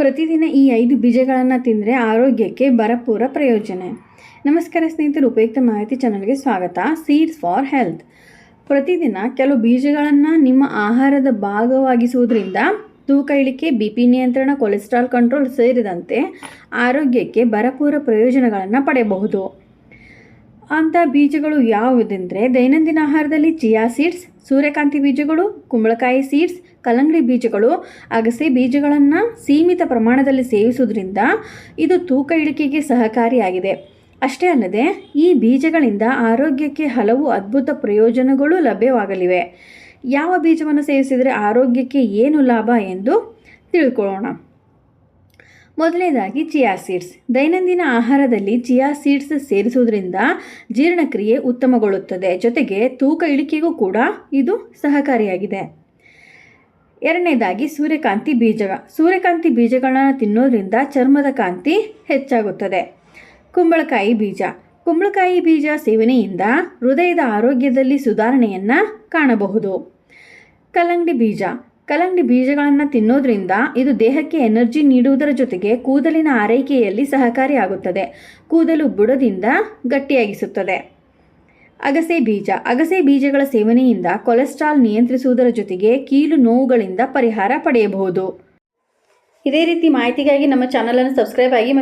ಪ್ರತಿದಿನ ಈ ಐದು ಬೀಜಗಳನ್ನು ತಿಂದರೆ ಆರೋಗ್ಯಕ್ಕೆ ಭರಪೂರ ಪ್ರಯೋಜನ. ನಮಸ್ಕಾರ ಸ್ನೇಹಿತರು, ಉಪಯುಕ್ತ ಮಾಹಿತಿ ಚಾನಲ್ಗೆ ಸ್ವಾಗತ. ಸೀಡ್ಸ್ ಫಾರ್ ಹೆಲ್ತ್ ಪ್ರತಿದಿನ ಕೆಲವು ಬೀಜಗಳನ್ನು ನಿಮ್ಮ ಆಹಾರದ ಭಾಗವಾಗಿಸುವುದರಿಂದ ತೂಕ ಇಳಿಕೆ, ಬಿ ಪಿ ನಿಯಂತ್ರಣ, ಕೊಲೆಸ್ಟ್ರಾಲ್ ಕಂಟ್ರೋಲ್ ಸೇರಿದಂತೆ ಆರೋಗ್ಯಕ್ಕೆ ಭರಪೂರ ಪ್ರಯೋಜನಗಳನ್ನು ಪಡೆಯಬಹುದು. ಅಂಥ ಬೀಜಗಳು ಯಾವುದೆಂದರೆ ದೈನಂದಿನ ಆಹಾರದಲ್ಲಿ ಚಿಯಾ ಸೀಡ್ಸ್, ಸೂರ್ಯಕಾಂತಿ ಬೀಜಗಳು, ಕುಂಬಳಕಾಯಿ ಸೀಡ್ಸ್, ಕಲ್ಲಂಗಡಿ ಬೀಜಗಳು, ಅಗಸೆ ಬೀಜಗಳನ್ನು ಸೀಮಿತ ಪ್ರಮಾಣದಲ್ಲಿ ಸೇವಿಸುವುದರಿಂದ ಇದು ತೂಕ ಇಳಿಕೆಗೆ ಸಹಕಾರಿಯಾಗಿದೆ. ಅಷ್ಟೇ ಅಲ್ಲದೆ ಈ ಬೀಜಗಳಿಂದ ಆರೋಗ್ಯಕ್ಕೆ ಹಲವು ಅದ್ಭುತ ಪ್ರಯೋಜನಗಳು ಲಭ್ಯವಾಗಲಿವೆ. ಯಾವ ಬೀಜವನ್ನು ಸೇವಿಸಿದರೆ ಆರೋಗ್ಯಕ್ಕೆ ಏನು ಲಾಭ ಎಂದು ತಿಳ್ಕೊಳ್ಳೋಣ. ಮೊದಲನೇದಾಗಿ ಚಿಯಾ ಸೀಡ್ಸ್. ದೈನಂದಿನ ಆಹಾರದಲ್ಲಿ ಚಿಯಾ ಸೀಡ್ಸ್ ಸೇರಿಸುವುದರಿಂದ ಜೀರ್ಣಕ್ರಿಯೆ ಉತ್ತಮಗೊಳ್ಳುತ್ತದೆ. ಜೊತೆಗೆ ತೂಕ ಇಳಿಕೆಗೂ ಕೂಡ ಇದು ಸಹಕಾರಿಯಾಗಿದೆ. ಎರಡನೇದಾಗಿ ಸೂರ್ಯಕಾಂತಿ ಬೀಜ ಸೂರ್ಯಕಾಂತಿ ಬೀಜಗಳನ್ನು ತಿನ್ನೋದ್ರಿಂದ ಚರ್ಮದ ಕಾಂತಿ ಹೆಚ್ಚಾಗುತ್ತದೆ. ಕುಂಬಳಕಾಯಿ ಬೀಜ. ಕುಂಬಳಕಾಯಿ ಬೀಜ ಸೇವನೆಯಿಂದ ಹೃದಯದ ಆರೋಗ್ಯದಲ್ಲಿ ಸುಧಾರಣೆಯನ್ನು ಕಾಣಬಹುದು. ಕಲ್ಲಂಗಡಿ ಬೀಜ. ಕಲ್ಲಂಗಡಿ ಬೀಜಗಳನ್ನು ತಿನ್ನೋದ್ರಿಂದ ಇದು ದೇಹಕ್ಕೆ ಎನರ್ಜಿ ನೀಡುವುದರ ಜೊತೆಗೆ ಕೂದಲಿನ ಆರೈಕೆಯಲ್ಲಿ ಸಹಕಾರಿಯಾಗುತ್ತದೆ. ಕೂದಲು ಬುಡದಿಂದ ಗಟ್ಟಿಯಾಗಿಸುತ್ತದೆ. ಅಗಸೆ ಬೀಜ. ಅಗಸೆ ಬೀಜಗಳ ಸೇವನೆಯಿಂದ ಕೊಲೆಸ್ಟ್ರಾಲ್ ನಿಯಂತ್ರಿಸುವುದರ ಜೊತೆಗೆ ಕೀಲು ನೋವುಗಳಿಂದ ಪರಿಹಾರ ಪಡೆಯಬಹುದು. ಇದೇ ರೀತಿ ಮಾಹಿತಿಗಾಗಿ ನಮ್ಮ ಚಾನಲನ್ನು ಸಬ್ಸ್ಕ್ರೈಬ್ ಆಗಿ